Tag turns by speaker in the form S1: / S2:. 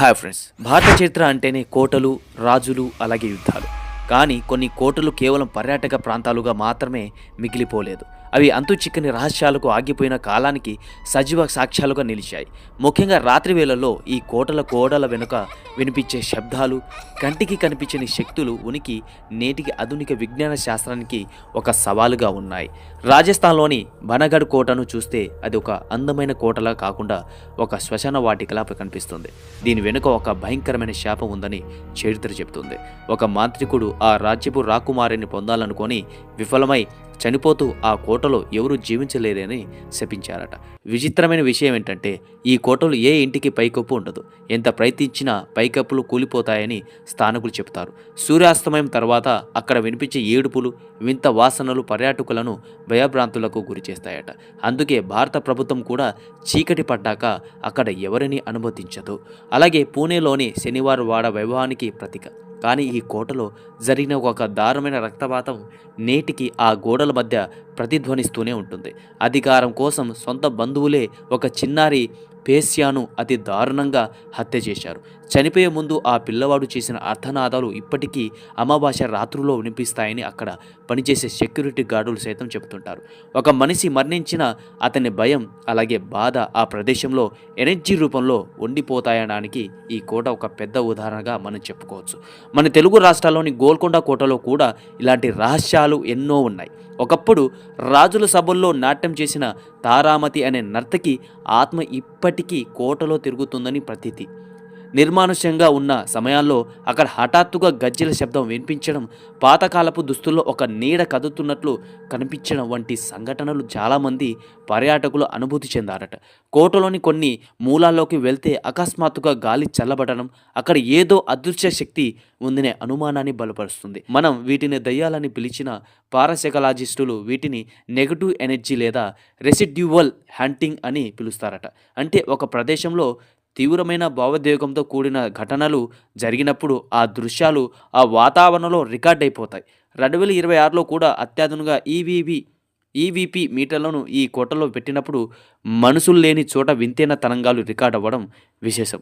S1: Hi friends భారత చరిత్ర అంటేనే కోటలు రాజులు అలాగే యుద్ధాలు. కానీ కొన్ని కోటలు కేవలం పర్యాటక ప్రాంతాలుగా మాత్రమే మిగిలిపోలేదు. అవి అంతు చిక్కని రహస్యాలకు ఆగిపోయిన కాలానికి సజీవ సాక్ష్యాలుగా నిలిచాయి. ముఖ్యంగా రాత్రి వేళల్లో ఈ కోటల కోడల వెనుక వినిపించే శబ్దాలు కంటికి కనిపించని శక్తులు ఉనికి నేటికి ఆధునిక విజ్ఞాన శాస్త్రానికి ఒక సవాలుగా ఉన్నాయి. రాజస్థాన్లోని బనగఢ్ కోటను చూస్తే అది ఒక అందమైన కోటలా కాకుండా ఒక శ్మశాన వాటికలా కనిపిస్తుంది. దీని వెనుక ఒక భయంకరమైన శాపం ఉందని చరిత్ర చెబుతుంది. ఒక మాంత్రికుడు ఆ రాజ్యపు రాకుమారిని పొందాలనుకొని విఫలమై చనిపోతూ ఆ కోటలో ఎవరు జీవించలేరని శపించారట. విచిత్రమైన విషయం ఏంటంటే ఈ కోటలు ఏ ఇంటికి పైకప్పు ఉండదు. ఎంత ప్రయత్నించినా పైకప్పులు కూలిపోతాయని స్థానికులు చెబుతారు. సూర్యాస్తమయం తర్వాత అక్కడ వినిపించే ఏడుపులు వింత వాసనలు పర్యాటకులను భయభ్రాంతులకు గురి చేస్తాయట అందుకే భారత ప్రభుత్వం కూడా చీకటి పడ్డాక అక్కడ ఎవరిని అనుమతించదు. అలాగే పూణేలోని శనివారం వాడ వైభవానికి ప్రతీక. కానీ ఈ కోటలో జరిగిన ఒక దారుణమైన రక్తపాతం నేటికి ఆ గోడల మధ్య ప్రతిధ్వనిస్తూనే ఉంటుంది. అధికారం కోసం సొంత బంధువులే ఒక చిన్నారి పేస్యాను అతి దారుణంగా హత్య చేశారు. చనిపోయే ముందు ఆ పిల్లవాడు చేసిన అర్థనాదాలు ఇప్పటికీ అమావాస్య రాత్రుల్లో వినిపిస్తాయని అక్కడ పనిచేసే సెక్యూరిటీ గార్డులు సైతం చెబుతుంటారు. ఒక మనిషి మరణించిన అతని భయం అలాగే బాధ ఆ ప్రదేశంలో ఎనర్జీ రూపంలో ఉండిపోతాయనడానికి ఈ కోట ఒక పెద్ద ఉదాహరణగా మనం చెప్పుకోవచ్చు. మన తెలుగు రాష్ట్రాల్లోని గోల్కొండ కోటలో కూడా ఇలాంటి రహస్యాలు ఎన్నో ఉన్నాయి. ఒకప్పుడు రాజుల సభల్లో నాట్యం చేసిన తారామతి అనే నర్తకి ఆత్మ ఇప్పటికీ కోటలో తిరుగుతుందని ప్రతీతి. నిర్మానుష్యంగా ఉన్న సమయాల్లో అక్కడ హఠాత్తుగా గజ్జెల శబ్దం వినిపించడం పాతకాలపు దుస్తుల్లో ఒక నీడ కదుతున్నట్లు కనిపించడం వంటి సంఘటనలు చాలామంది పర్యాటకులు అనుభూతి చెందారట. కోటలోని కొన్ని మూలాల్లోకి వెళ్తే అకస్మాత్తుగా గాలి చల్లబడడం అక్కడ ఏదో అదృశ్య శక్తి ఉందనే అనుమానాన్ని బలపరుస్తుంది. మనం వీటిని దయ్యాలని పిలిచిన పారాసైకలాజిస్టులు వీటిని నెగటివ్ ఎనర్జీ లేదా రెసిడ్యువల్ హంటింగ్ అని పిలుస్తారట. అంటే ఒక ప్రదేశంలో తీవ్రమైన భావోద్వేగంతో కూడిన ఘటనలు జరిగినప్పుడు ఆ దృశ్యాలు ఆ వాతావరణంలో రికార్డ్ అయిపోతాయి. రెండు వేల ఇరవై ఆరులో కూడా అత్యాధునిక ఈవీవి ఈవీపీ మీటర్లను ఈ కోటలో పెట్టినప్పుడు మనుషులు లేని చోట వింతైన తరంగాలు రికార్డ్ అవ్వడం విశేషం.